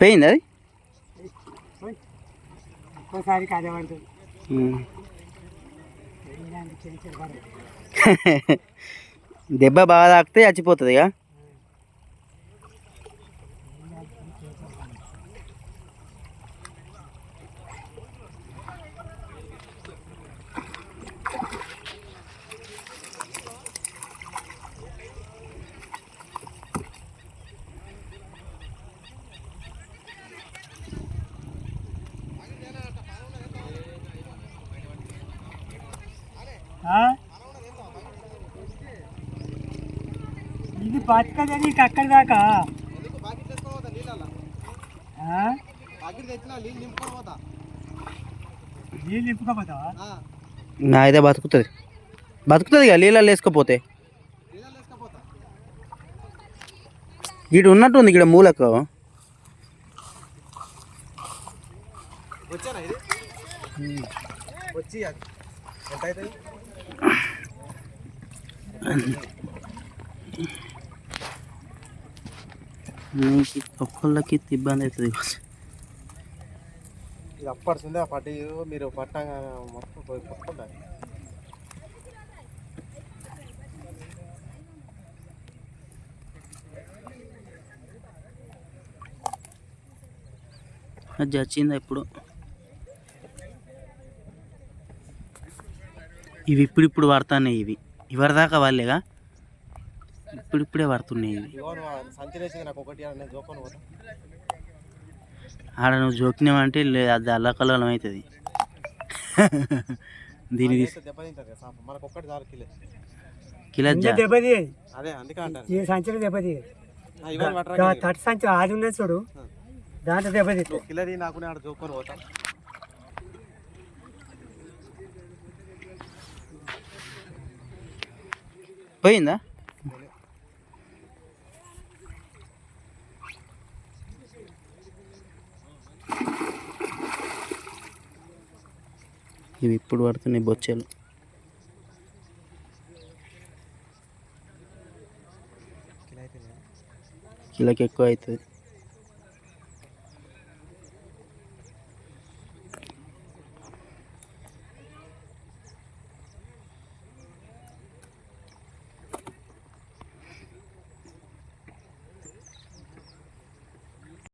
పోయింది అది? కాదేమంటుంది పడవ. దెబ్బ బాగా తాకితే చచ్చిపోతుంది ఇక ఆ? ఇది బతకదా నీకు అక్కడి దాకా? ఆ? నీళ్ళు నింపుకోపోతావా? నా అయితే బతుకుతుంది. బతుకుతుంది ఇక నీళ్ళల్లో వేసుకోపోతే. ఇటు ఉన్నట్టుంది ఇక్కడ మూలకు. వచ్చానా ఇది? వచ్చి ఎంత అవుతుంది? ఒక్కళ్ళకి ఇబ్బంది అవుతుంది ఇది అప్పడుతుంది? ఆ పట్టి మీరు పట్టంగా మొత్తం పట్టుకుంటారు. అది చచ్చిందా ఇప్పుడు? ఇవి ఇప్పుడిప్పుడు పడుతున్నాయి ఇవి. ఇవరిదాకా వాళ్ళేగా పడుతున్నాయి నేను జోకొని పోతా ఆడ నువ్వు జోకినావంటే అది అల్లకల్లోలం అవుతుంది. దీని కిలో ఈ సంచులు తట్టు ఆది ఉన్నది చూడు. దాంట్లో దెబ్బతి నువ్వు కిలోది నాకు జోకొని పోతా పోయిందా? ఇవి ఇప్పుడు పడుతున్నాయి బొచ్చెలు. కిలోకి ఎక్కువ అవుతుంది.